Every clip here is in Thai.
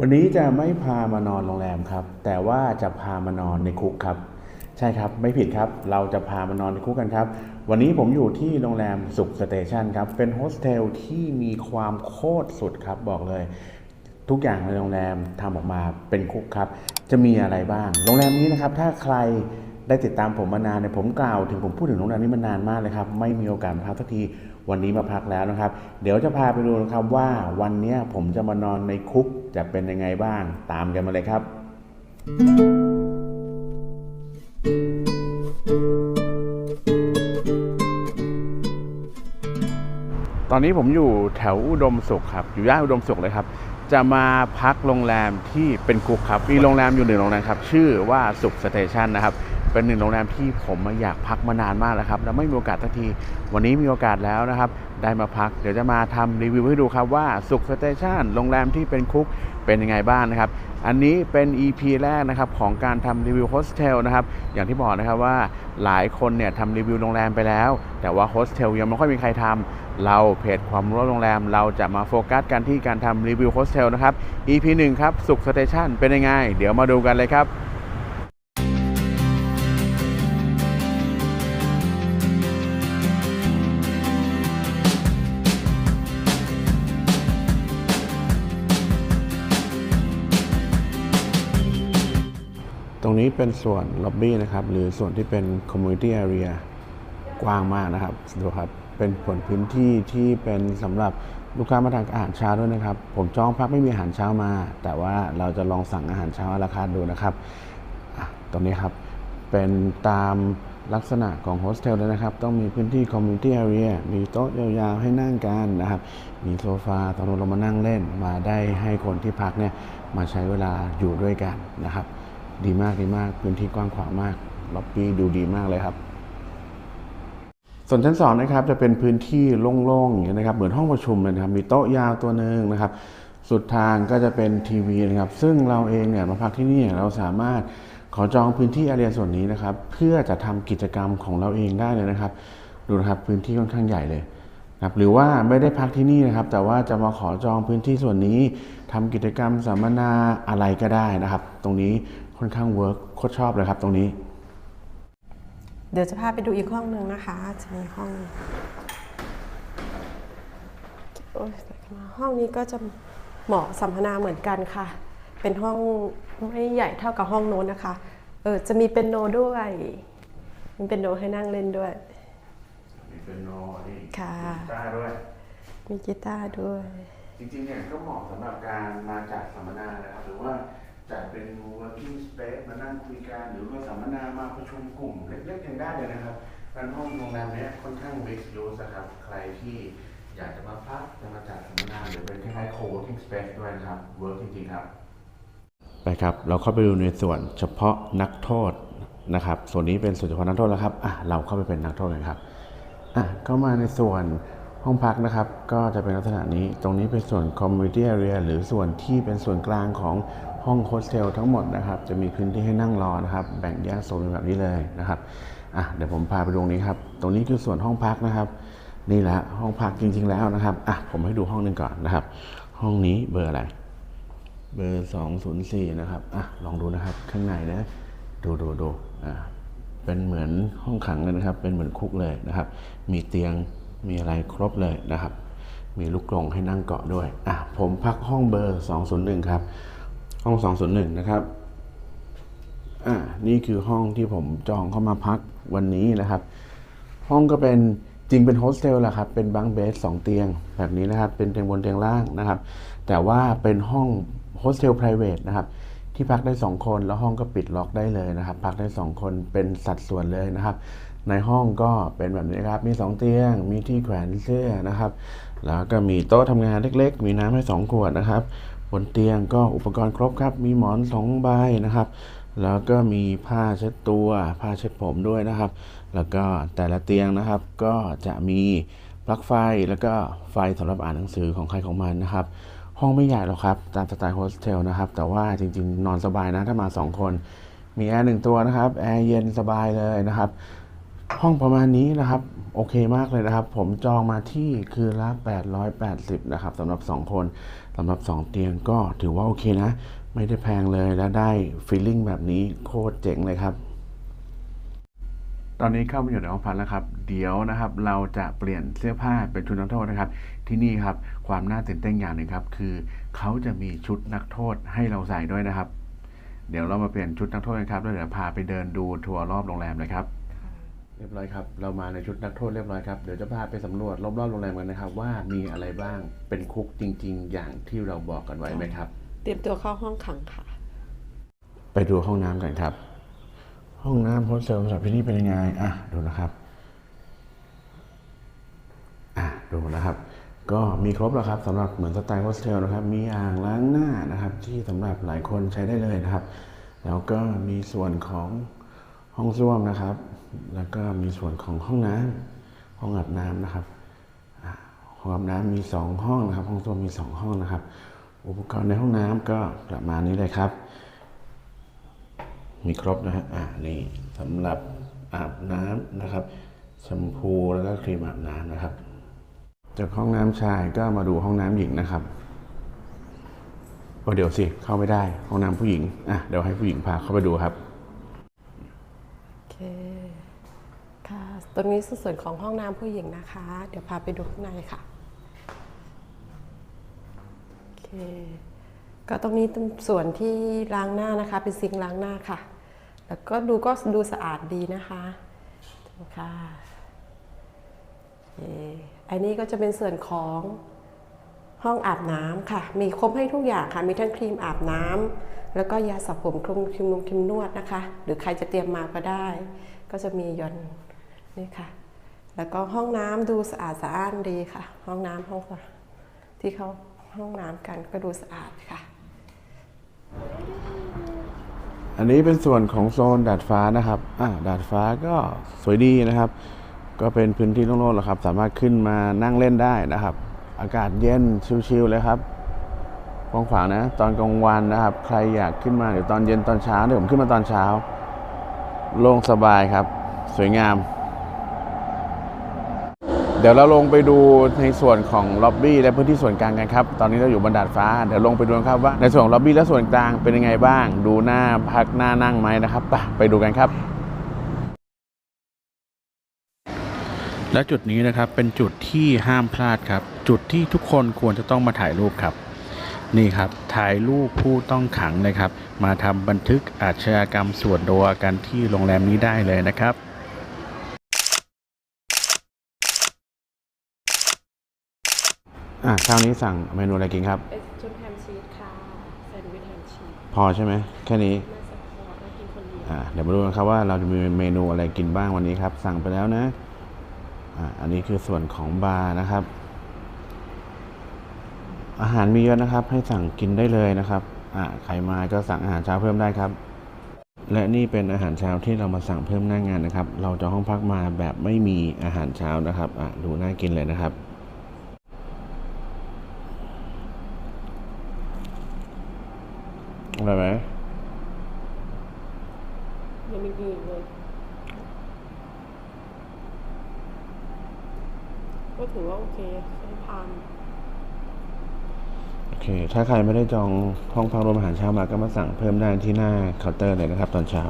วันนี้จะไม่พามานอนโรงแรมครับ แต่ว่าจะพามานอนในคุกครับ ใช่ครับไม่ผิดครับ เราจะพามานอนในคุกกันครับ วันนี้ผมอยู่ที่โรงแรมสุขสเตชันครับ เป็นโฮสเทลที่มีความโคตรสุดครับบอกเลย ทุกอย่างในโรงแรมทำออกมาเป็นคุกครับ จะมีอะไรบ้าง โรงแรมนี้นะครับถ้าใคร ได้ติดตามผมมานานเนี่ยผมกล่าวถึงผมพูดถึงโรงแรมนี้มานานมากเลยครับ ไม่มีโอกาสพักสักทีวันนี้มาพักแล้วนะครับ เดี๋ยวจะพาไปดูนะครับว่าวันนี้ผมจะมานอนในคุกจะเป็นยังไงบ้าง ตามกันมาเลยครับ ตอนนี้ผมอยู่แถวอุดมสุขครับ อยู่ย่านอุดมสุขเลยครับจะมาพักโรงแรมที่เป็นคุกครับ มีโรงแรมอยู่หนึ่งโรงแรมครับ ชื่อว่าสุขสเตชันนะครับ เป็นหนึ่งโรงแรมที่ผมมาอยากพักมานานมากแล้วครับแล้วไม่มีโอกาสสักทีวันนี้มีโอกาสแล้วนะครับ ได้มาพักเดี๋ยวจะมาทำรีวิวให้ดูครับว่าสุขสเตชันโรงแรมที่เป็นคุกเป็นยังไงบ้างนะครับ อันนี้เป็น EP แรกนะครับของการทำรีวิวโฮสเทลนะครับ อย่างที่บอกนะครับว่าหลายคนเนี่ยทำรีวิวโรงแรมไปแล้ว แต่ว่าโฮสเทลยังไม่ค่อยมีใครทำเราเพจความรู้โรงแรม เราจะมาโฟกัสกันที่การทำรีวิวโฮสเทลนะครับ EP 1 ครับสุขสเตชันเป็นยังไง เดี๋ยวมาดูกันเลยครับ นี้เป็นส่วนล็อบบี้นะครับ หรือส่วนที่เป็นคอมมูนิตี้แอเรียกว้างมากนะครับดูครับ เป็นผลพื้นที่ที่เป็นสำหรับลูกค้ามาทานอาหารเช้าด้วยนะครับ ผมจองพักไม่มีอาหารเช้ามา แต่ว่าเราจะลองสั่งอาหารเช้าราคาดูนะครับตรงนี้ครับ เป็นตามลักษณะของโฮสเทลเลยนะครับ ต้องมีพื้นที่คอมมูนิตี้แอเรียมีโต๊ะยาวๆให้นั่งกันนะครับ มีโซฟาตอนเรามานั่งเล่น มาได้ให้คนที่พักเนี่ยมาใช้เวลาอยู่ด้วยกันนะครับ ดีมากดีมาก พื้นที่กว้างขวางมากล็อบบี้ดูดีมากเลยครับ ส่วนชั้นสองนะครับจะเป็นพื้นที่โล่งๆอย่างนี้นะครับ เหมือนห้องประชุมเลยนะครับ มีโต๊ะยาวตัวหนึ่งนะครับ สุดทางก็จะเป็นทีวีนะครับ ซึ่งเราเองเนี่ยมาพักที่นี่เราสามารถขอจองพื้นที่อาเรียส่วนนี้นะครับ เพื่อจะทำกิจกรรมของเราเองได้เลยนะครับ ดูนะครับพื้นที่ค่อนข้างใหญ่เลยนะครับหรือว่าไม่ได้พักที่นี่นะครับ แต่ว่าจะมาขอจองพื้นที่ส่วนนี้ทำกิจกรรมสัมมนาอะไรก็ได้นะครับ ตรงนี้ ค่อนข้างเวิร์กโคตรชอบเลยครับตรงนี้ เดี๋ยวจะพาไปดูอีกห้องหนึ่งนะคะ จะมีห้องโอ๊ยใส่เข้ามาห้องนี้ก็จะเหมาะสัมมนาเหมือนกันค่ะ เป็นห้องไม่ใหญ่เท่ากับห้องโน้นนะคะ เออจะมีเป็นโนด้วย มีเป็นโนให้นั่งเล่นด้วย มีเป็นโนนี่ค่ะกีตาร์ด้วย มีกีตาร์ด้วย จริงๆเนี่ยก็เหมาะสำหรับการมาจัดสัมมนานะครับหรือว่า จัดเป็น working space มานั่งคุยกันหรือว่าสัมมนามาประชุมกลุ่ม เล็กๆยังได้เลยนะครับการห้องโรงแรมเนี้ยค่อนข้าง mix use นะครับ ใครที่อยากจะมาพักจะมาจัดสัมมนาหรือเป็นคล้ายๆ co-working space ด้วยนะครับ work จริงๆครับ ไปครับ เราเข้าไปดูในส่วนเฉพาะนักโทษนะครับ ส่วนนี้เป็นส่วนเฉพาะนักโทษแล้วครับอะเราเข้าไปเป็นนักโทษกันครับอะเข้ามาในส่วนห้องพักนะครับ ก็จะเป็นลักษณะนี้ ตรงนี้เป็นส่วน community area หรือส่วนที่เป็นส่วนกลางของ ห้องโฮสเทลทั้งหมดนะครับ จะมีพื้นที่ให้นั่งรอนะครับ แบ่งแยกโซนแบบนี้เลยนะครับอะเดี๋ยวผมพาไปตรงนี้ครับ ตรงนี้คือส่วนห้องพักนะครับ นี่แหละห้องพักจริง ๆ แล้วนะครับอะผมให้ดูห้องหนึ่งก่อนนะครับ ห้องนี้เบอร์อะไร เบอร์204นย์สี่นะครับอะลองดูนะครับข้างในนะดูดูดูอ่าเป็นเหมือนห้องขังเลยนะครับ เป็นเหมือนคุกเลยนะครับ มีเตียงมีอะไรครบเลยนะครับ มีลูกกรงให้นั่งเกาะด้วยอะผมพักห้องเบอร์ 201 ครับ ห้อง 201 นะครับ อ่า นี่คือห้องที่ผมจองเข้ามาพักวันนี้นะครับ ห้องก็เป็นจริงเป็นโฮสเทลแหละครับ เป็นบังเบสสองเตียงแบบนี้นะครับ เป็นเตียงบนเตียงล่างนะครับ แต่ว่าเป็นห้องโฮสเทล p r i v a t นะครับ ที่พักได้ 2 คน แล้วห้องก็ปิดล็อกได้เลยนะครับ พักได้ 2 คน เป็นสัดส่วนเลยนะครับ ในห้องก็เป็นแบบนี้ครับ มี 2 เตียง มีที่แขวนเสื้อนะครับ แล้วก็มีโต๊ะทำงานเล็ก ๆ มีน้ำให้ 2 ขวดนะครับ บนเตียงก็อุปกรณ์ครบครับ มีหมอน2ใบนะครับ แล้วก็มีผ้าเช็ดตัวผ้าเช็ดผมด้วยนะครับ แล้วก็แต่ละเตียงนะครับ ก็จะมีปลั๊กไฟแล้วก็ไฟสำหรับอ่านหนังสือของใครของมันนะครับ ห้องไม่ใหญ่หรอกครับ ตามสไตล์โฮสเทลนะครับ แต่ว่าจริงๆ นอนสบายนะถ้ามา 2 คน มีแอร์หนึ่งตัวนะครับแอร์เย็นสบายเลยนะครับ ห้องประมาณนี้นะครับโอเคมากเลยนะครับ ผมจองมาที่คืนละ880นะครับสำหรับ 2 คน สำหรับ 2 เตียงก็ถือว่าโอเคนะ ไม่ได้แพงเลยและได้ฟีลลิ่งแบบนี้โคตรเจ๋งเลยครับ ตอนนี้เข้ามาอยู่ในห้องพักแล้วครับ เดี๋ยวนะครับเราจะเปลี่ยนเสื้อผ้าเป็นชุดนักโทษนะครับ ที่นี่ครับความน่าตื่นเต้นอย่างหนึ่งครับ คือเขาจะมีชุดนักโทษให้เราใส่ด้วยนะครับ เดี๋ยวเรามาเปลี่ยนชุดนักโทษกันครับแล้วเดี๋ยวพาไปเดินดูทัวร์รอบโรงแรมเลยครับ รียบร้อยครับ เรามาในชุดนักโทษเรียบร้อยครับ เดี๋ยวจะพาไปสำรวจรอบๆโรงแรมกันนะครับ ว่ามีอะไรบ้าง เป็นคุกจริง ๆ อย่างที่เราบอกกันไว้ไหมครับ เตรียมตัวเข้าห้องขังค่ะ ไปดูห้องน้ำกันครับ ห้องน้ำโฮสเทลสำหรับที่นี่เป็นยังไง อะ ดูนะครับ อะ ดูนะครับ ก็มีครบแล้วครับสำหรับเหมือนสไตล์โฮสเทลนะครับ มีอ่างล้างหน้านะครับ ที่สำหรับหลายคนใช้ได้เลยนะครับ แล้วก็มีส่วนของห้องส้วมนะครับ แล้วก็มีส่วนของห้องน้ำห้องอาบน้ำนะครับห้องอาบน้ำมีสองห้องนะครับ ห้องส้วมมีสองห้องนะครับ อุปกรณ์ในห้องน้ำก็ประมาณนี้เลยครับ มีครบนะฮะอ่านี่สำหรับอาบน้ำนะครับแชมพูแล้วก็ครีมอาบน้ำนะครับ จากห้องน้ำชายก็มาดูห้องน้ำหญิงนะครับเดี๋ยวสิเข้าไม่ได้ห้องน้ำผู้หญิงอะเดี๋ยวให้ผู้หญิงพาเข้าไปดูครับโอเค่ะ ตรงนี้ส่วนของห้องน้ำผู้หญิงนะคะ เดี๋ยวพาไปดูข้างในค่ะโอเคก็ตรงนี้เป็นส่วนที่ล้างหน้านะคะ เป็นซิงค์ล้างหน้าค่ะ แล้วก็ดูก็ดูสะอาดดีนะคะค่ะโอเคอันนี้ก็จะเป็นส่วนของห้องอาบน้ำค่ะ มีครบให้ทุกอย่างค่ะ มีทั้งครีมอาบน้ำ แล้วก็ยาสระผมครีมครีมนงครีมนวดนะคะ หรือใครจะเตรียมมาก็ได้ ก็จะมียอน นี่ค่ะ แล้วก็ห้องน้ำดูสะอาดสะอ้านดีค่ะ ห้องน้ำห้องที่เขาห้องน้ำกันก็ดูสะอาดค่ะ อันนี้เป็นส่วนของโซนดาดฟ้านะครับอ่าดาดฟ้าก็สวยดีนะครับ ก็เป็นพื้นที่โล่งๆแหละครับ สามารถขึ้นมานั่งเล่นได้นะครับ อากาศเย็นชิลๆเลยครับกว้างขวางนะตอนกลางวันนะครับ ใครอยากขึ้นมาเดี๋ยวตอนเย็นตอนเช้าเดี๋ยวผมขึ้นมาตอนเช้า โล่งสบายครับ สวยงาม เดี๋ยวเราลงไปดูในส่วนของล็อบบี้และพื้นที่ส่วนกลางกันครับ ตอนนี้เราอยู่บนดาดฟ้า เดี๋ยวลงไปดูครับว่าในส่วนของล็อบบี้และส่วนกลางเป็นยังไงบ้าง ดูหน้าพักหน้านั่งไหมนะครับไปไปดูกันครับ และจุดนี้นะครับเป็นจุดที่ห้ามพลาดครับ จุดที่ทุกคนควรจะต้องมาถ่ายรูปครับนี่ครับถ่ายรูปผู้ต้องขังนะครับ มาทำบันทึกอาชญากรรมส่วนตัวกันที่โรงแรมนี้ได้เลยนะครับ อะเช้านี้สั่งเมนูอะไรกินครับ เป็นชุดแฮมชีสค่ะแซนด์วิชแฮมชีสพอใช่ไหมแค่นี้น่าจะพอได้กินคนเดียวอ่าเดี๋ยวมาดูกันครับว่าเราจะมีเมนูอะไรกินบ้างวันนี้ครับ สั่งไปแล้วนะอ่าอันนี้คือส่วนของบาร์นะครับ อาหารมีเยอะนะครับ ให้สั่งกินได้เลยนะครับอ่าใครมาก็สั่งอาหารเช้าเพิ่มได้ครับ และนี่เป็นอาหารเช้าที่เรามาสั่งเพิ่มหน้างานนะครับ เราจะห้องพักมาแบบไม่มีอาหารเช้านะครับอะดูน่ากินเลยนะครับ อร่อยไหมยังไม่มีเลยก็ถือว่าโอเคใช้ทานโอเค ถ้าใครไม่ได้จองห้องพักรวมอาหารเช้ามาก็มาสั่งเพิ่มได้ที่หน้าเคาน์เตอร์เลยนะครับ ตอนเช้า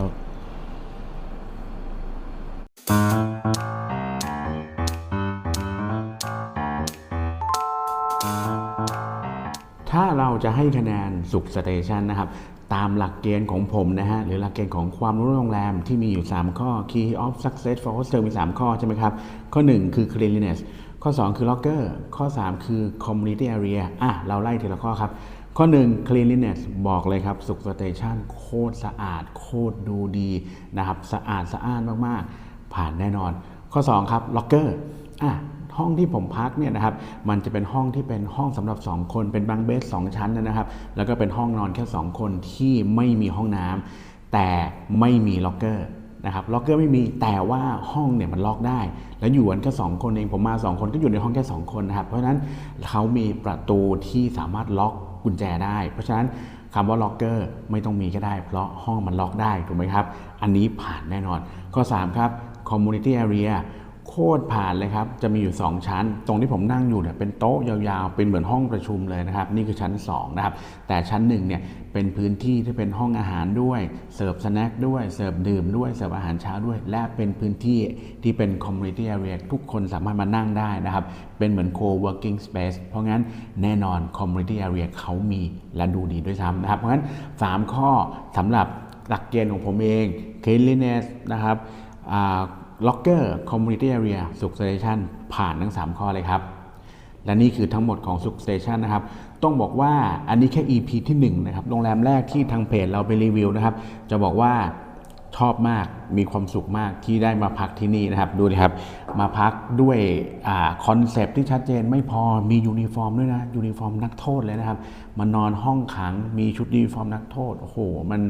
จะให้คะแนนสุขสเตชันนะครับตามหลักเกณฑ์ของผมนะฮะหรือหลักเกณฑ์ของความรู้โรงแรมที่มีอยู่ 3 ข้อ Key of Success for Hostel มี 3 ข้อใช่ไหมครับ ข้อ 1 คือ Cleanliness ข้อ 2 คือ Locker ข้อ 3 คือ Community Area อะเราไล่ทีละข้อครับ ข้อ 1 Cleanliness บอกเลยครับ สุขสเตชันโคตรสะอาด โคตรดูดีนะครับ สะอาดสะอ้านมาก ๆ ผ่านแน่นอน ข้อ 2 ครับ Locker อะ ห้องที่ผมพักเนี่ยนะครับมันจะเป็นห้องที่เป็นห้องสำหรับ 2 คน เป็นบังเบส2ชั้นนะครับ แล้วก็เป็นห้องนอนแค่ 2 คนที่ไม่มีห้องน้ำแต่ไม่มีล็อกเกอร์นะครับล็อกเกอร์ไม่มีแต่ว่าห้องเนี่ยมันล็อกได้ แล้วอยู่กันแค่2คนเองผมมา 2 คนก็อยู่ในห้องแค่ 2 คนนะครับ เพราะฉะนั้นเขามีประตูที่สามารถล็อกกุญแจได้ เพราะฉะนั้นคำว่าล็อกเกอร์ไม่ต้องมีก็ได้ เพราะห้องมันล็อกได้ถูกไหมครับ อันนี้ผ่านแน่นอน ข้อ 3 ครับ community area โคตรผ่านเลยครับ จะมีอยู่ 2 ชั้น ตรงที่ผมนั่งอยู่เนี่ยเป็นโต๊ะยาวๆ เป็นเหมือนห้องประชุมเลยนะครับ นี่คือชั้น 2 นะครับ แต่ชั้น1เนี่ยเป็นพื้นที่ที่เป็นห้องอาหารด้วย เสิร์ฟสแน็คด้วย เสิร์ฟดื่มด้วย เสิร์ฟอาหารเช้าด้วย และเป็นพื้นที่ที่เป็น community area ทุกคนสามารถมานั่งได้นะครับ เป็นเหมือน co-working space เพราะงั้นแน่นอน community area เขามีและดูดีด้วยซ้ำนะครับ เพราะงั้น 3 ข้อสำหรับหลักเกณฑ์ของผมเอง cleanliness นะครับ Locker Community Area สุข Station ผ่านทั้ง 3 ข้อเลยครับ และนี่คือทั้งหมดของสุข Station นะครับ ต้องบอกว่าอันนี้แค่ EP ที่1นะครับ โรงแรมแรกที่ทางเพจเราไปรีวิวนะครับ จะบอกว่า ชอบมากมีความสุขมากที่ได้มาพักที่นี่นะครับ ดูดิครับ มาพักด้วยคอนเซปที่ชัดเจนไม่พอมียูนิฟอร์มด้วยนะยูนิฟอร์มนักโทษเลยนะครับ มานอนห้องขังมีชุดยูนิฟอร์มนักโทษ โอ้โห มัน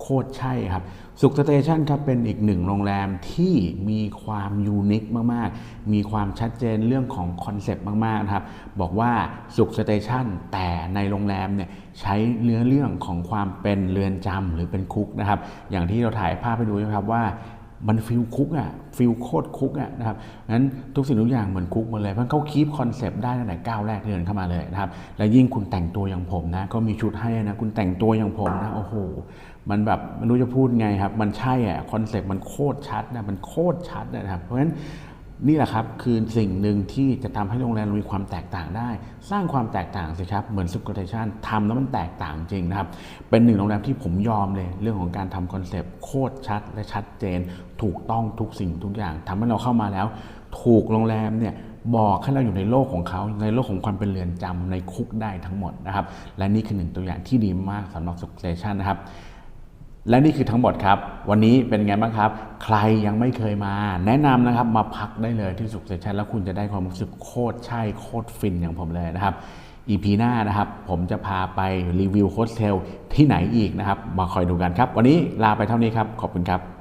โคตรใช่ครับ สุขสเตชันครับเป็นอีกหนึ่งโรงแรมที่มีความยูนิคมาก ๆ มีความชัดเจนเรื่องของคอนเซปต์มาก ๆ นะครับ บอกว่าสุขสเตชันแต่ในโรงแรมเนี่ย ใช้เนื้อเรื่องของความเป็นเรือนจำหรือเป็นคุกนะครับ อย่างที่เราถ่ายภาพให้ดูนะครับว่ามันฟิลคุกอะฟิลโคตรคุกอะนะครับงั้นทุกสิ่งทุกอย่างเหมือนคุกหมดเลยเพราะเขาคีปคอนเซปต์ได้ตั้งแต่ก้าวแรกเดินเข้ามาเลยนะครับ แล้วยิ่งคุณแต่งตัวอย่างผมนะ ก็มีชุดให้นะคุณแต่งตัวอย่างผมนะโอ้โหมันแบบไม่รู้จะพูดไงครับ มันใช่อะคอนเซปต์มันโคตรชัดนะมันโคตรชัดนะครับ เพราะฉะนั้น นี่แหละครับคือสิ่งหนึ่งที่จะทำให้โรงแรมมีความแตกต่างได้ สร้างความแตกต่างสิครับเหมือนซุปเปอร์เทชันทำแล้วมันแตกต่างจริงนะครับ เป็นหนึ่งโรงแรมที่ผมยอมเลย เรื่องของการทำคอนเซปต์โคตรชัดและชัดเจน ถูกต้องทุกสิ่งทุกอย่างทำให้เราเข้ามาแล้ว ถูกโรงแรมเนี่ยบอกให้เราอยู่ในโลกของเขาในโลกของความเป็นเรือนจำในคุกได้ทั้งหมดนะครับ และนี่คือหนึ่งตัวอย่างที่ดีมากสำหรับซุปเปอร์เทชันนะครับ และนี่คือทั้งหมดครับ วันนี้เป็นไงบ้างครับ ใครยังไม่เคยมา แนะนำนะครับมาพักได้เลยที่สุขเซชันแล้วคุณจะได้ความรู้สึกโคตรใช่ โคตรฟินอย่างผมเลยนะครับ EP หน้านะครับ ผมจะพาไปรีวิวโฮสเทลที่ไหนอีกนะครับ มาคอยดูกันครับ วันนี้ลาไปเท่านี้ครับ ขอบคุณครับ